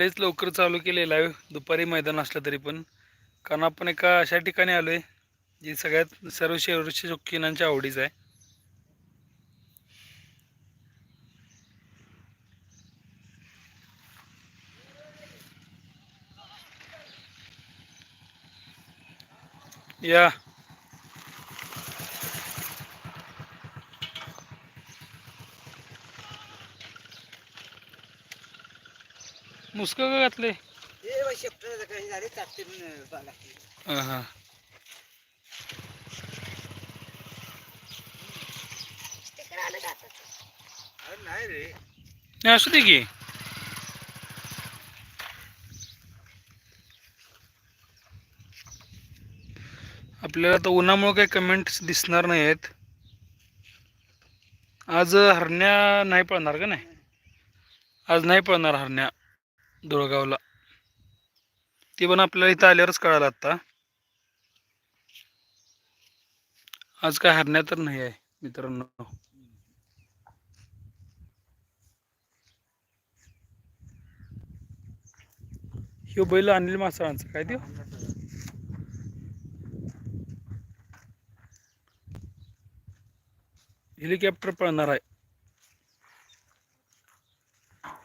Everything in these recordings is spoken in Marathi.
लयच लवकर चालू केलेलं आहे दुपारी मैदान असलं तरी पण. कारण आपण एका अशा ठिकाणी आलो आहे जी सगळ्यात सर्व शेवटच्या शौकीनांच्या आवडीचं आहे. या. मुस्क का घातले? हे. हां. हां नाही असू दे की. आपल्याला आता उन्हामुळे काही कमेंट्स दिसणार नाही आहेत. आज हरण्या नाही पळणार का नाही? आज नाही पळणार हरण्या. धुळगावला ती पण आपल्याला इथं आल्यावरच कळालं आत्ता. आज काय हरण्या तर नाही आहे मित्रांनो. ह्यो बैल अनिल मासाळांचं काय देऊ हेलिकॉप्टर पळणार आहे.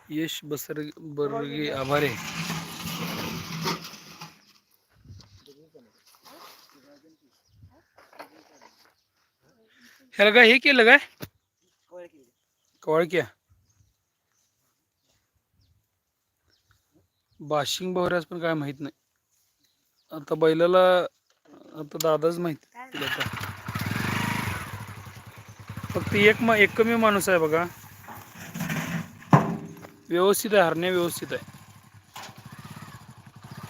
यश बसर बर्गे आभारे ह्याला काय हे केलं काय? कवाळ किया कवाळक्या. बाशिंग बहऱ्यास पण काय माहीत नाही. आता बैलाला आता दादाच माहिती तिला फक्त एक एक कमी माणूस आहे बघा. व्यवस्थित आहे हरण्या व्यवस्थित आहे.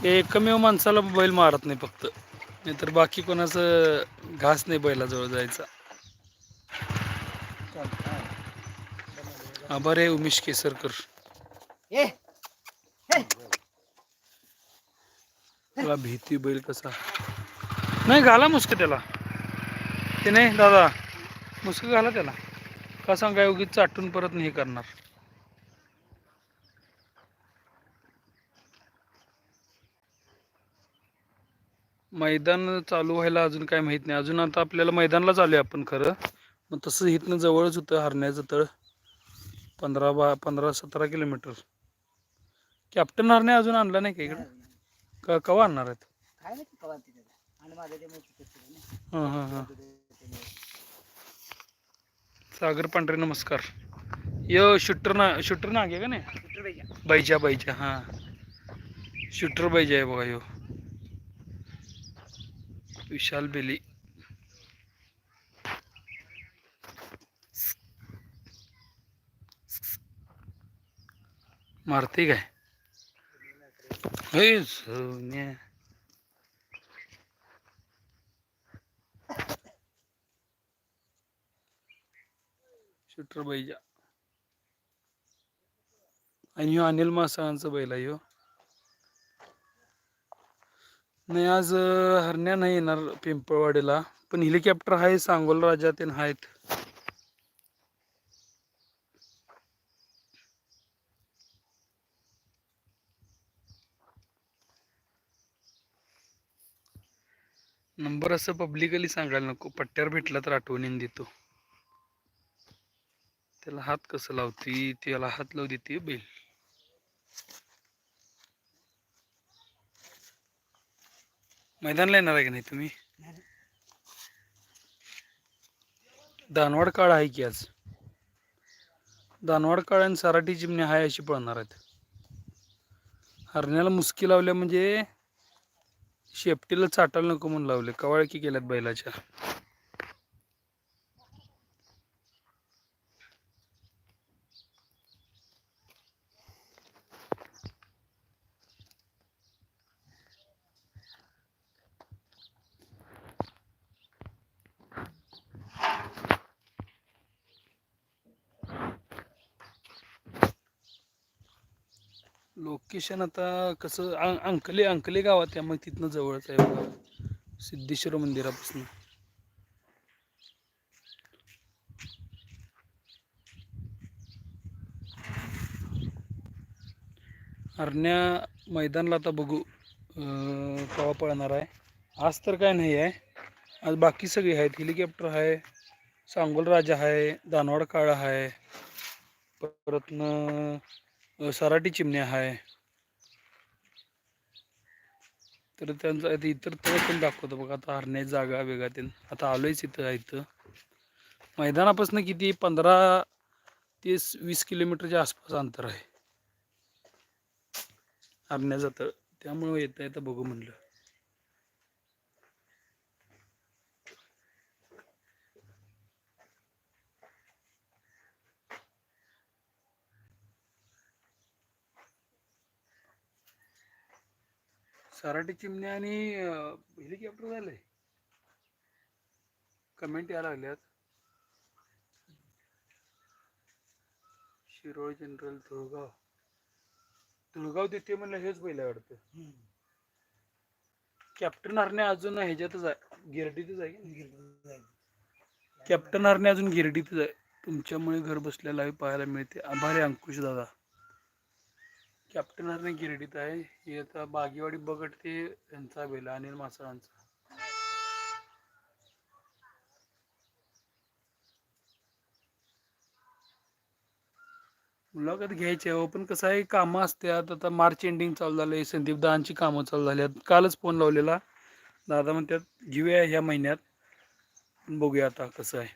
एकमेव माणसाला बैल मारत नाही फक्त. नाहीतर बाकी कोणाचं घास नाही बैलाजवळ जायचा. आभार आहे उमेश केसरकर. त्याला भीती बैल कसा? नाही घाला मुस्क त्याला. ते नाही दादा मुस्क घाला त्याला. का सांगा उगीच चाटून परत नाही हे करणार? मैदान चालू व्हायला अजून काय माहीत नाही. अजून आता आपल्याला मैदानला चालू आहे आपण खरं. मग तसं इथनं जवळच होतं हरण्याचं तळ. पंधरा बा पंधरा सतरा किलोमीटर. कॅप्टन हरणे अजून आणला नाही का इकडं? का कवा आणणार आहेत. हां हां हां. सागर पांढरे नमस्कार. यो शूटर ना शूटर ना का नाही? बैजा बैजा हां. शूटर बैजा आहे बघा यो विशाल बेली. मारते काय? हे सोन्या. शूटर बैजा आणि अनिल मासाळांचा बैल आहे ह्यो नाही आज हरण्या नाही येणार पिंपळवाडीला पण हेलिकॉप्टर आहे सांगोल राजा ते आहेत. नंबर असं पब्लिकली सांगायला नको पट्ट्यावर भेटला तर आठवणीने देतो. त्याला हात कसं लावती त्याला हात लावू देते बैल. मैदानला येणार आहे की नाही तुम्ही. दानवाड काळ आहे की आज? दानवाड काळ आणि सराटी चिमणी आहे अशी पळणार आहेत. हरण्याला मुसकी लावल्या म्हणजे शेपटीला चाटायला नको म्हणून लावले. कवाळकी केल्यात बैलाच्या. लोकेशन आता कसं अं- अंकले अंकले गावात त्यामुळे तिथनं जवळच आहे बघा. सिद्धेश्वर मंदिरापासून. हरण्या मैदानला आता बघू कवा केव्हा पळणार आहे. आज तर काय नाही आहे. आज बाकी सगळी आहेत. हेलिकॉप्टर आहे सांगोल राजा आहे दानवाड काळा आहे. परतनं सराटी चिमण्या आहे तर त्यांचं इतर तळ पण दाखवतो बघा आता हरण्याची जागा वेगळा ते. आता आलोयच इथं आहे इथं. मैदानापासून किती पंधरा ते वीस किलोमीटरच्या आसपास अंतर आहे. हरण्याचं तळ. त्यामुळं येता येतं बघू म्हणलं. सराटी चिमण्या आणि हेलिकॉप्टर झाले. कमेंट यायला लागल्यात. शिरोळ जनरल तुळगाव. तुळगाव तिथे म्हणलं हेच पहिलं वाटत. कॅप्टन हरणे अजून ह्याच्यातच आहे गिरडीतच आहे कॅप्टन हरणे अजून गिरडीतच आहे. तुमच्यामुळे घर बसल्या पाहायला मिळते. आभारी अंकुश दादा. कॅप्टन हरणे गिरडीत आहे. हे आता बागेवाडी बगट ते यांचा बेला अनिल मासळांचा. मुलाखत घ्यायची आहे हो, पण कसं आहे कामं असतात. आता मार्च एंडिंग चालू झालं आहे संदीप दहांची कामं चालू झाली आहेत. कालच फोन लावलेला. दादा म्हणतात घेऊया ह्या महिन्यात. बघूया आता कसं आहे.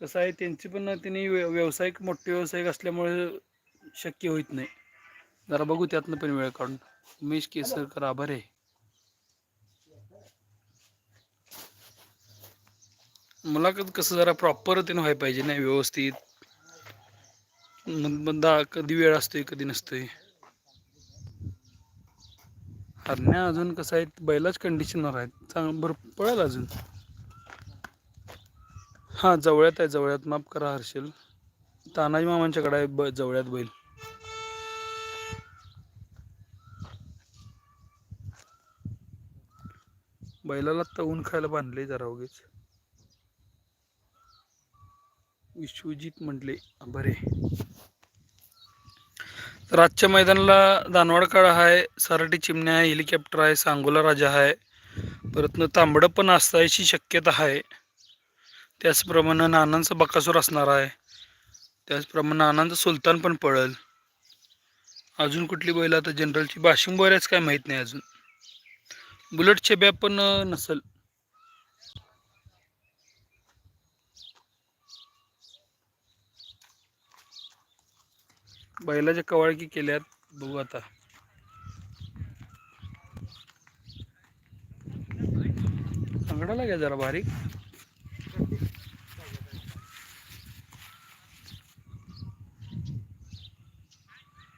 कसं आहे त्यांची पण त्यांनी व्य- व्यावसायिक मोठे व्यावसायिक असल्यामुळे शक्य होत नाही. जरा बघू त्यातनं पण वेळ काढून. उमेश केसरकर आभार आहे. मुलाखत कसं जरा प्रॉपर त्यानं व्हायला पाहिजे नाही व्यवस्थित. मग बंदा कधी वेळ असतोय कधी नसतोय. हरण्या अजून कसं आहे बैलाच कंडिशनर आहेत. चांगलं बरं पळेल अजून. हां जवळ्यात आहे जवळ्यात. माफ करा हर्षल. तानाजी मामांच्याकडे आहे ब जवळ्यात बैल. बैलाला आता ऊन खायला बांधले जरा उगेच. विश्वजित म्हटले बरे. तर आजच्या मैदानाला दानवाड काळा आहे सराटी चिमण्या आहे हेलिकॉप्टर आहे सांगोला राजा आहे. परतनं तांबडं पण असण्याची शक्यता आहे. त्याचप्रमाणे नानांचा बकासूर असणार आहे. त्याचप्रमाणे नानांचा सुलतान पण पळल. अजून कुठली बैल आता जनरलची बाशिंग बऱ्याच काय माहीत नाही अजून. बुलेट छेब्या पण नसल. बैलाच्या कवाळकी केल्यात बघू आता. अंगडाला घ्या जरा बारीक.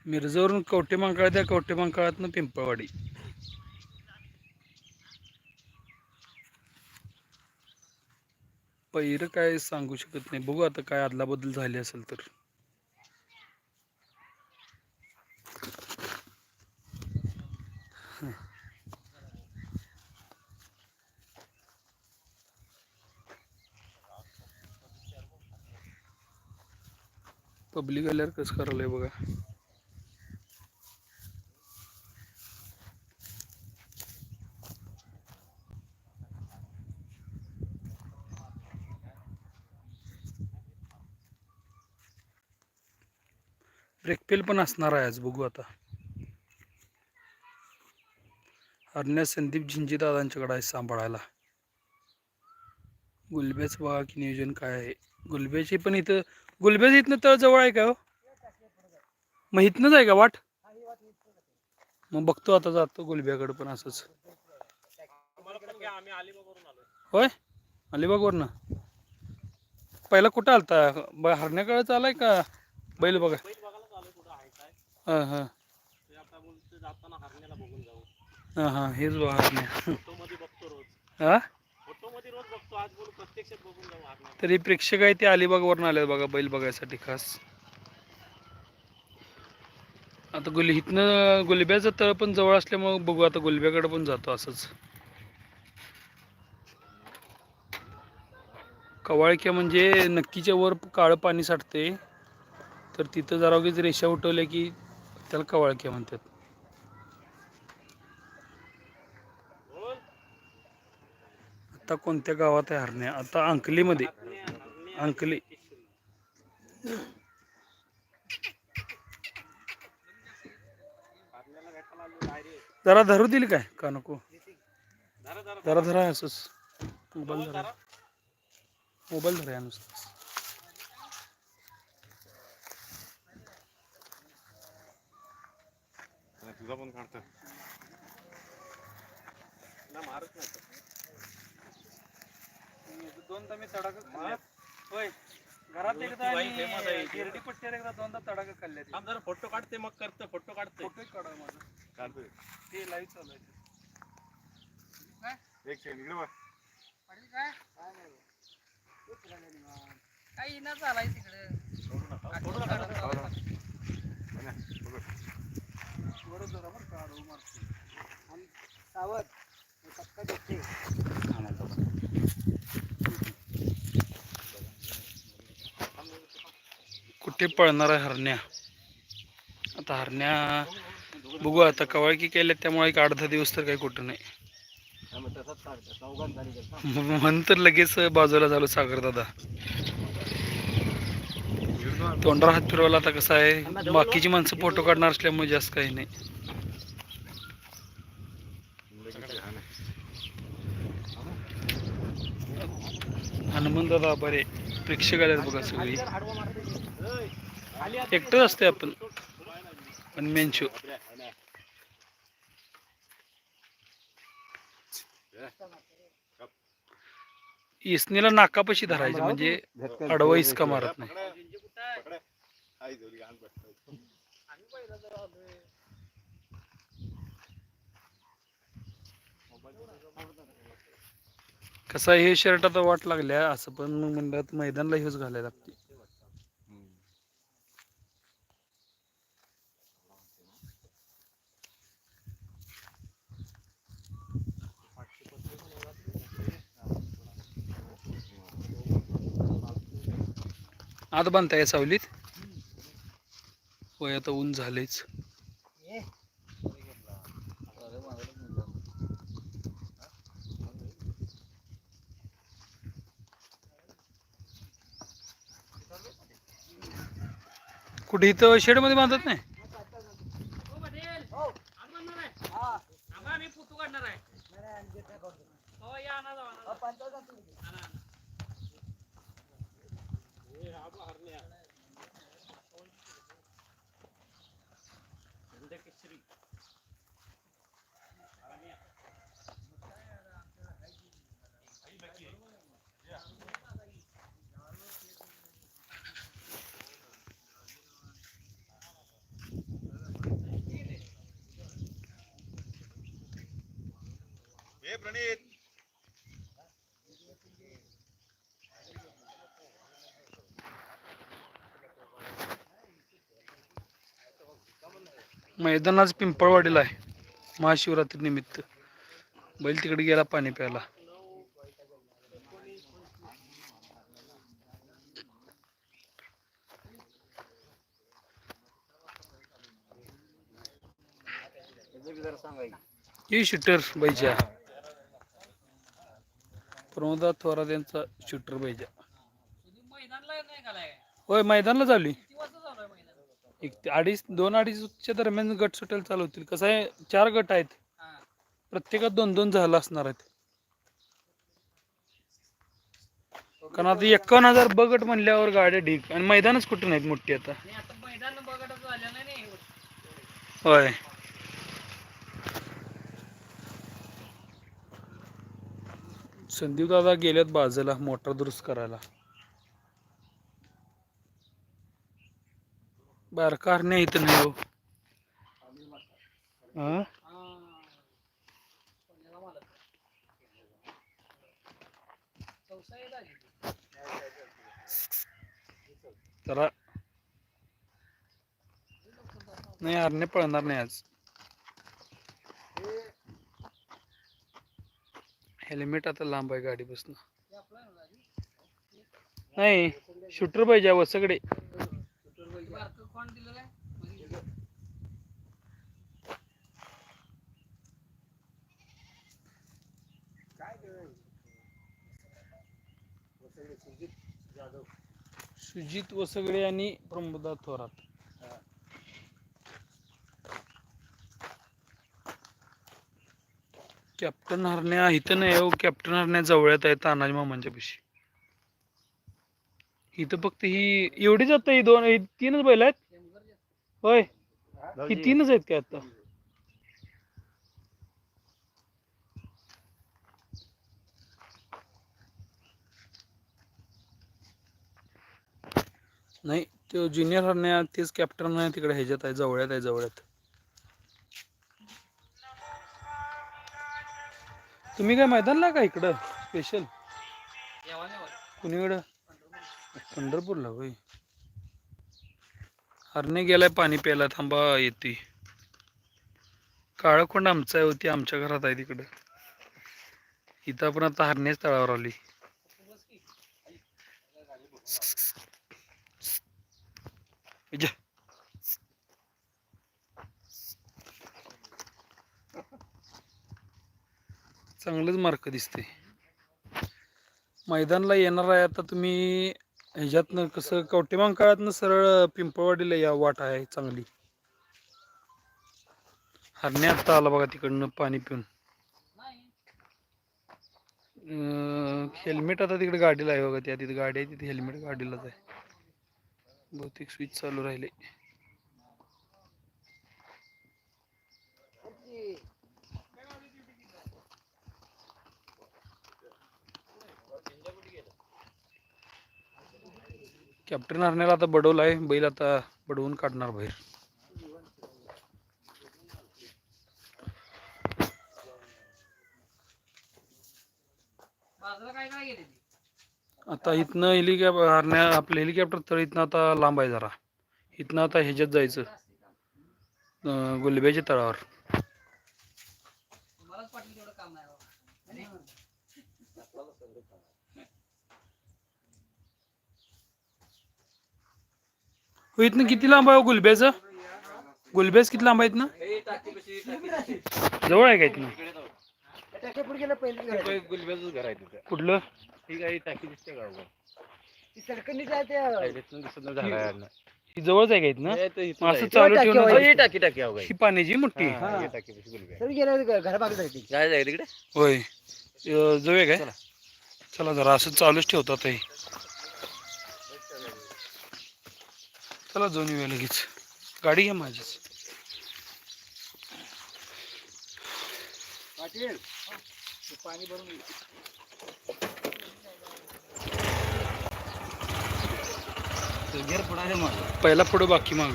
मिरजवरून कवटे मांकाळ त्या कवटे मांकाळातनं पिंपळवाडी. पहिरं काय सांगू शकत नाही. बघू आता काय अदलाबदल झाली असेल तर. पब्लिक आल्यावर कसं करायला बघा. ब्रेकपेल पण असणार आहे आज बघू आता. हरण्या संदीप झिंजी दादांच्याकडे आहे सांभाळायला. गुलब्याच बघा की नियोजन काय आहे. गुलब्याची पण इथं गुलब्याच इथनं तळ जवळ आहे का हो? मग इथनंच आहे का वाट? मग बघतो आता जातो गुलब्याकडे पण असंच. होय? अलिबागवरनं? पहिला कुठं आलता? हरण्याकडे चालाय का? बैल बघा. हां हां. हां हां हेच बघा हरण्या. हा? तरी प्रेक्षक आहे ते अलिबागवरून आले बघा बैल बघायसाठी खास. आता गुल इथनं गुलब्याचं तळ पण जवळ असल्यामुळे बघू आता गुलब्याकडे पण जातो असंच. कवाळक्या म्हणजे नक्कीच्या वर काळं पाणी साठते तर तिथं जरा रेषा उठवल्या की त्याला कवाळके म्हणतात. आता कोणत्या गावात आहे हरण्या? आता अंकलीमध्ये. अंकली. जरा धरू दिली काय? का नको? जरा धरा असंच. मोबाईल धरा. मोबाईल धरा नुसतं पण काढतो. दोनदा मी तडाखा होय. घरात एकदा आणि गिरडी पट्ट्यावर एकदा दोनदा तडाखा जरा फोटो काढते मग करतो फोटो काढते. फोटो काढा माझा. काढतोय. ते लाईव्ह चालू आहे एक सेकंड इकडे बघ. काही ना. चालाय तिकडे काढू. सावध पक्का कुठे पळणार आहे हरण्या आता हरण्या बघू आता कवाळकी केल्या त्यामुळे एक आठ दहा दिवस तर काही कुठं नाही तसंच काढतो चौघांत झाली गेलं. म- म्हणून तर लगेच बाजूला झालो सागर दादा तोंडावर हात फिरवला आता कसं आहे? बाकीची माणसं फोटो काढणार असल्यामुळे जास्त काही नाही. हनुमंत हनुमान दादा बरे. प्रेक्षक आल्यात बघा सगळी. जर एकटंच असते आपण. पण मेन शो इसनीला नाकापाशी धरायचं म्हणजे अडवा इसका मारत नाही. कसं आहे, हे शर्ट आता वाट लागल्या असं पण मग म्हणलं मैदानला हेच घालायला लागते. आत बांधताय सावलीत? होय आता ऊन झालेच. कुठे इथं शेडमध्ये बांधत नाही हो. हा. नाही, नाही, आणि घेतलं काढतो. हो, पंचावन्न असतील की. ए प्रणित. मैदान आज पिंपळवाडीला आहे. महाशिवरात्री निमित्त. बैल तिकडे गेला पाणी प्यायला. ही शूटर बैजा. प्रमोदा थोरात यांचा शूटर बैजा होय मैदानला चालू एक अडीच दोन अडीचच्या दरम्यान गट सुटायला चालू होतील. कसं आहे चार गट आहेत. प्रत्येकात दोन दोन झालं असणार आहेत. कारण आता एकावन्न हजार बगट म्हणल्यावर गाड्या ढीक आणि मैदानच कुठं नाहीत मोठी आता. होय. संदीप दादा गेल्यात बाजूला मोटर दुरुस्त करायला. बारकार नाही इथं नाही हो? जरा नाही हरणे पळणार नाही आज. हेल्मेट आता लांब आहे गाडी बसणं नाही शूटर पाहिजे हवं सगळे. सुजित वसगडे आणि प्रमोदा थोरात. कॅप्टन हरण्या इथं नाही हो कॅप्टन हरण्या जवळ्यात आहे तानाजी मामांच्या पशी. इथं फक्त ही एवढीच आता ही दोन ही तीनच बैल आहेत? होय. ही तीनच आहेत काय आता? नाही तो ज्युनियर हरण्या तेच कॅप्टन तिकडे ह्याच्यात आहे जवळ्यात आहे जवळ्यात. तुम्ही काय मैदानला का इकडं? स्पेशल कुणीकडं? पंढरपूरला होय. हरणे गेलाय पाणी प्यायला थांबा येते. काळकोंड आमचा आहे होती आमच्या घरात आहे तिकडं. इथं आपण आता हरण्याच तळावर आली इजा. चांगलंच मार्क दिसते मैदानला येणार आहे आता तुम्ही ह्याच्यातनं कसं कवटेमांग काळातनं सरळ पिंपळवाडीला या वाट आहे चांगली. हरणे आता आला बघा तिकडनं पाणी पिऊन. हेल्मेट आता तिकडे गाडीला आहे बघा त्या तिथे गाडी आहे तिथे हेल्मेट गाडीलाच आहे. बहुतेक स्विच चालू राहिले. कॅप्टन हरण्याला आता बडवलं आहे बैल आता बडवून काढणार बाहेर. आता इथनं हेलिकॅप्टर हरण्या आपलं हेलिकॉप्टर तर इथनं आता लांब आहे जरा. इथनं आता ह्याच्यात जायचं. गुलब्याच्या तळावर तुम्हालाच पाटील तेवढं काम नाही बाबा. हो इथनं किती लांब आहे हो गुलब्याचं? गुलब्याच किती लांब आहेत ना? जवळ आहे का इथनं? घर आहे. तिथं कुठलं ठीक आहे टाकी दिसते. ही जवळच आहे का इथनं असं. चालू टाकी ठेवून टाकी टाकी. ही पाण्याची मोठी. होय. जाऊया काय? चला. जरा असं चालूच ठेवतो आता हे चला जाऊन येऊया लगेच. गाडी घ्या माझीच. पाटील. पाणी भरून पहिला पुढं बाकी माग.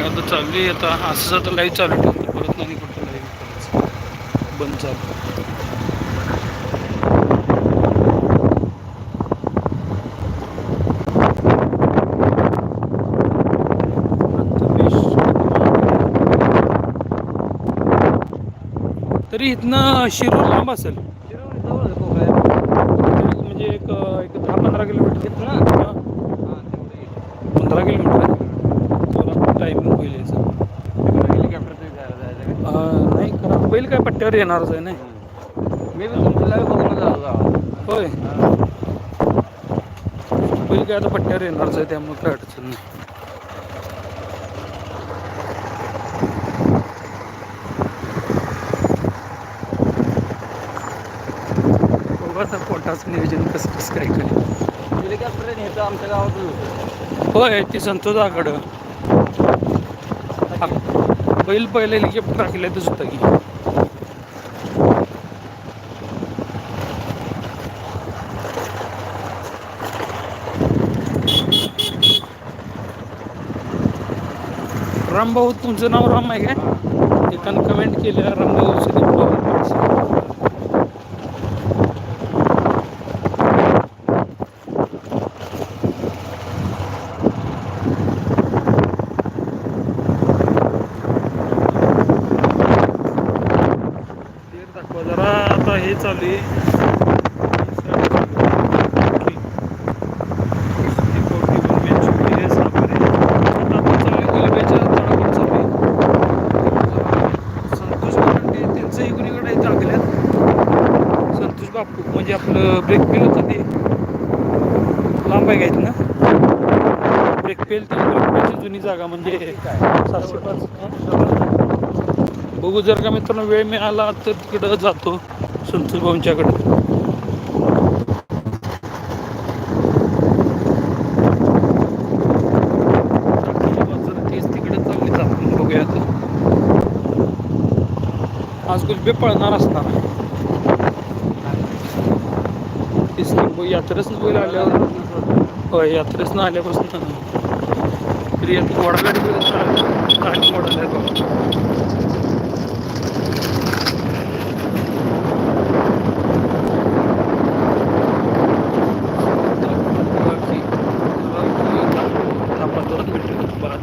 आता चालू आहे आता असंच आता लाईव्ह चालू ठेवतो परत नाही कुठं बंद चालू तरी इथनं शिरूर लांब असेल. म्हणजे एक एक दहा पंधरा किलोमीटर. ना पंधरा किलोमीटर थोडा टाईम होईल याचं हेलिकॉप्टर जायला जायचं का? अं, नाही खरं पट्ट्यावर येणारच आहे नाही. मी पण तुमच्या live बघून जाऊ. होय. बैल काय आता पट्ट्यावर येणारच आहे त्यामुळे काय अडचण नाही. बघू पोटाचं नियोजन कसं कसं काय करेल. हेलिकॉप्टर नेतं आमच्या गावातच होतं होय ती संतोषाकडं. बैल पहिले हेलिकॉप्टर टाकल्यातच होतं की. रामभाऊ तुमचं नाव राम आहे काय? एकानं कमेंट केलं रामभाऊ सुदीप जरा. आता हे चालू आहे आता आपण चालू आहे गुलाबाच्या खूप म्हणजे आपलं ब्रेक फेल होतं ते लांब आहे का ना ब्रेक फेल ते ब्रेक फेलची जुनी जागा म्हणजे सातशे पाच बघू जर का मित्रांनो वेळ मिळाला तर तिकडं जातो संतोष भाऊंच्याकडे. तेच बघूया आज गुलबे पळणार असणार. यात्रेच की बैल आल्यावर. होय यात्रेतनं आल्यापासून. तरी आता वडगाडी गाडी मॉडेल आहे बघा.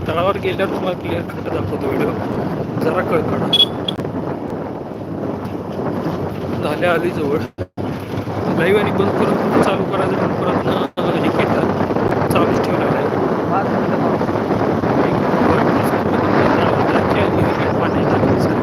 तळावर गेल्यावर तुम्हाला क्लिअर कट दाखवतो व्हिडिओ जरा कळकळा झाले आली जवळ. लाईव्ह आणि बंद करून चालू करायचं पण परत अं, हे केलं चालूच ठेवलेलं आहे पाच मिनिटं पाऊस. पाणी टाकायचं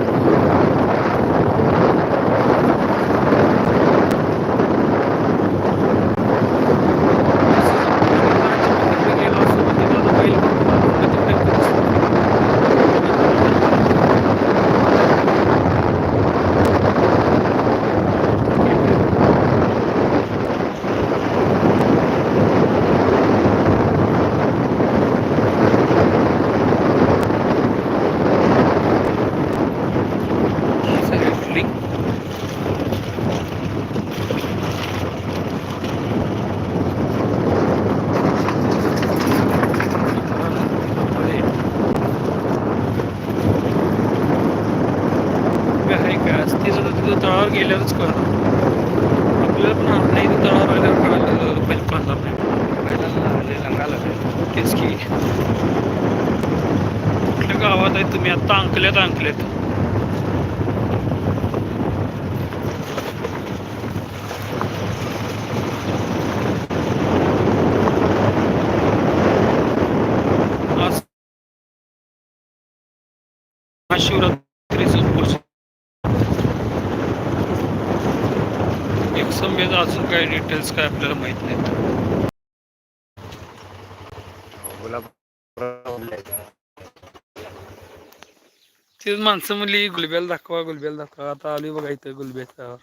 Link. आहे काय असते सुद्धा तिथं तळावर गेल्यावरच कळणार आपल्याला पण आता नाही तिथं तळावर आल्यावर कळालं पहिले कळणार नाही तेच की कुठल्या गावात आहे तुम्ही आता अंकल्यात अंकल्यात आज महाशिवरात्रीचं उपवास एक संभेद अजून काय डिटेल्स काय आपल्याला माहीत नाहीत तेच माणसं म्हणली गुलब्याला दाखवा गुलब्याला दाखवा. आता आली बघा इथं गुलब्याचा.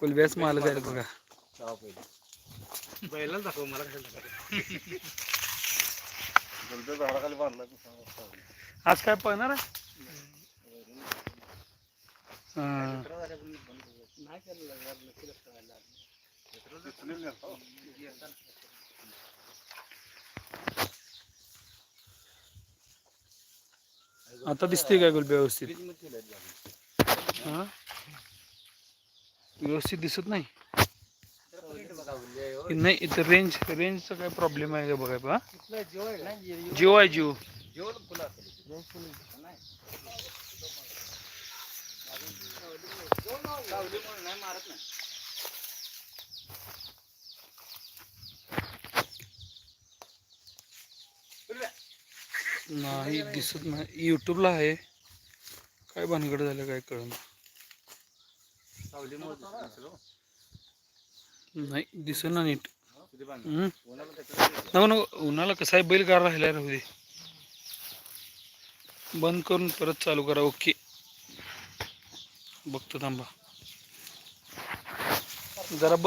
गुलब्याच मालक आहे बघा. बैलाच दाखव मला काय आज काय पळणार आहे? आता दिसते काय गुल व्यवस्थित? हा? व्यवस्थित दिसत नाही? नाही इथं रेंज रेंजचा काय प्रॉब्लेम आहे का बघा बा जिओ आहे जिओ- जिओ. नाही. मारत नाही. नाही दिसत नाही यूट्यूबला आहे. काय भानगड झालं काय कळ नाही दिसत ना नीट. उन्हाला नको नको उन्हाला कसं आहे बैल गार राहिला राहू दे. बंद करून परत चालू करा. ओके. बघतो थांबा. जरा